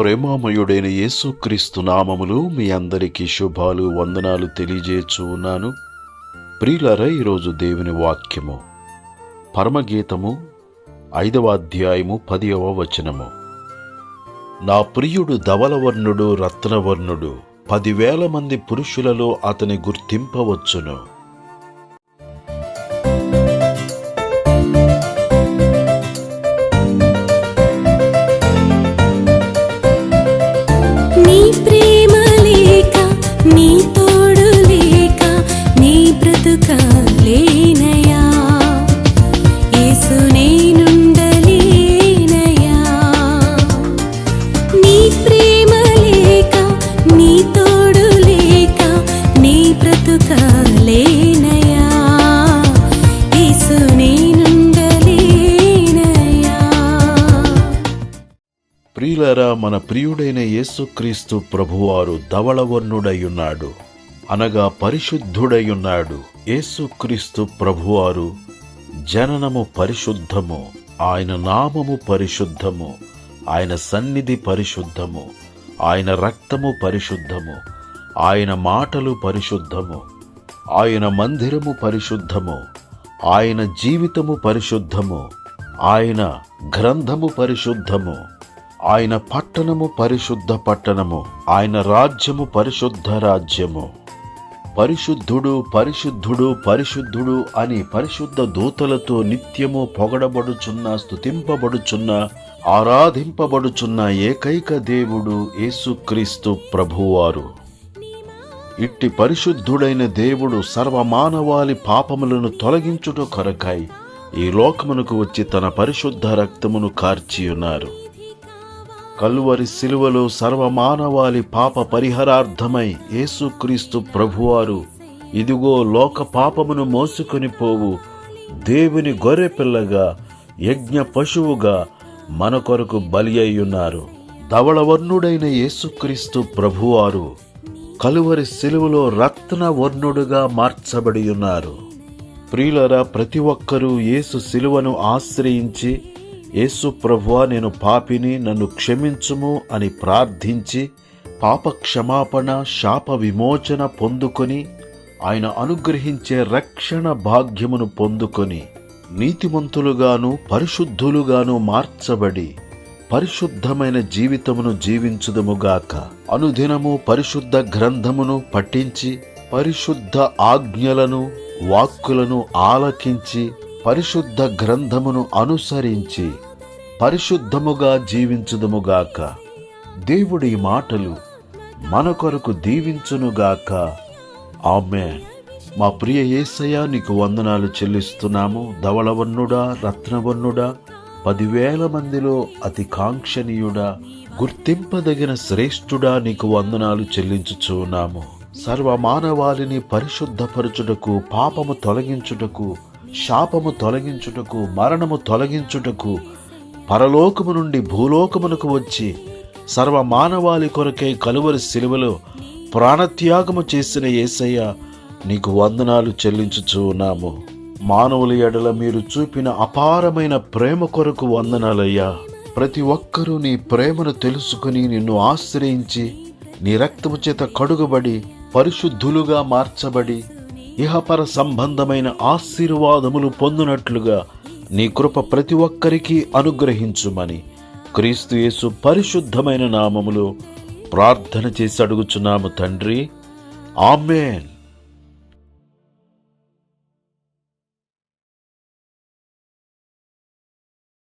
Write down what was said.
ప్రేమామయుడైన యేసుక్రీస్తు నామములు మీ అందరికీ శుభాలు వందనాలు తెలియజేయచ్చు ఉన్నాను. ప్రియులర ఈరోజు దేవుని వాక్యము పరమగీతము ఐదవ అధ్యాయము పదియవ వచనము. నా ప్రియుడు ధవలవర్ణుడు రత్నవర్ణుడు పదివేల మంది పురుషులలో అతని గుర్తింపవచ్చును. బ్రతుకాలేనయా యేసు నేనుండలేనయా ప్రియులరా మన ప్రియుడైన యేసుక్రీస్తు ప్రభువారు ధవళవర్ణుడయ్యున్నాడు. అనగా పరిశుద్ధుడయ్యున్నాడు. యేసుక్రీస్తు ప్రభువారు జననము పరిశుద్ధము ఆయన నామము పరిశుద్ధము ఆయన సన్నిధి పరిశుద్ధము ఆయన రక్తము పరిశుద్ధము ఆయన మాటలు పరిశుద్ధము. ఆయన మందిరము పరిశుద్ధము ఆయన జీవితము పరిశుద్ధము ఆయన గ్రంథము పరిశుద్ధము ఆయన పట్టణము పరిశుద్ధ పట్టణము ఆయన రాజ్యము పరిశుద్ధ రాజ్యము. పరిశుద్ధుడు పరిశుద్ధుడు పరిశుద్ధుడు అని పరిశుద్ధ దూతలతో నిత్యము పొగడబడుచున్న స్తుతింపబడుచున్న ఆరాధింపబడుచున్న ఏకైక దేవుడు యేసుక్రీస్తు ప్రభువారు. ఇట్టి పరిశుద్ధుడైన దేవుడు సర్వమానవాళి పాపములను తొలగించుట కొరకాయి ఈ లోకమునకు వచ్చి తన పరిశుద్ధ రక్తమును కార్చియున్నారు. కల్వరి శిలువలో సర్వమానవాళి పాప పరిహారార్థమై యేసుక్రీస్తు ప్రభువారు ఇదిగో లోక పాపమును మోసుకొని పోవు దేవుని గొర్రెపిల్లగా యజ్ఞ పశువుగా మన కొరకు బలి అయ్యున్నారు. ధవళవర్ణుడైన యేసుక్రీస్తు ప్రభువారు కలువరి శిలువలో రత్న వర్ణుడుగా మార్చబడి ఉన్నారు. ప్రియులరా ప్రతి ఒక్కరూ యేసు శిలువను ఆశ్రయించి యేసు ప్రభువా నేను పాపిని నన్ను క్షమించుము అని ప్రార్థించి పాప క్షమాపణ శాప విమోచన పొందుకొని ఆయన అనుగ్రహించే రక్షణ భాగ్యమును పొందుకొని నీతిమంతులుగాను పరిశుద్ధులుగాను మార్చబడి పరిశుద్ధమైన జీవితమును జీవించుదముగాక. అనుదినము పరిశుద్ధ గ్రంథమును పఠించి పరిశుద్ధ ఆజ్ఞలను వాక్కులను ఆలకించి పరిశుద్ధ గ్రంథమును అనుసరించి పరిశుద్ధముగా జీవించుదముగాక. దేవుడి మాటలు మన కొరకు దీవించునుగాక. ఆమెన్. మా ప్రియ యేసయ్య నీకు వందనాలు చెల్లిస్తున్నాము. ధవళవన్నుడా రత్నవన్నుడా పదివేల మందిలో అతి కాంక్షణీయుడా గుర్తింపదగిన శ్రేష్ఠుడా నీకు వందనాలు చెల్లించుచున్నాము సర్వమానవాళిని పరిశుద్ధపరచుటకు పాపము తొలగించుటకు శాపము తొలగించుటకు మరణము తొలగించుటకు పరలోకము నుండి భూలోకమునకు వచ్చి సర్వ మానవాళి కొరకై కలువరి శిలువలో ప్రాణత్యాగము చేసిన యేసయ్య నీకు వందనాలు చెల్లించుచూ ఉన్నాము. మానవుల ఎడల మీరు చూపిన అపారమైన ప్రేమ కొరకు వందనాలయ్యా. ప్రతి ఒక్కరూ నీ ప్రేమను తెలుసుకుని నిన్ను ఆశ్రయించి నీ రక్తము చేత కడుగబడి పరిశుద్ధులుగా మార్చబడి ఇహపర సంబంధమైన ఆశీర్వాదములు పొందినట్లుగా నీ కృప ప్రతి ఒక్కరికి అనుగ్రహించుమని క్రీస్తు యేసు పరిశుద్ధమైన నామములో ప్రార్థన చేసి అడుగుచున్నాము తండ్రి. ఆమెన్.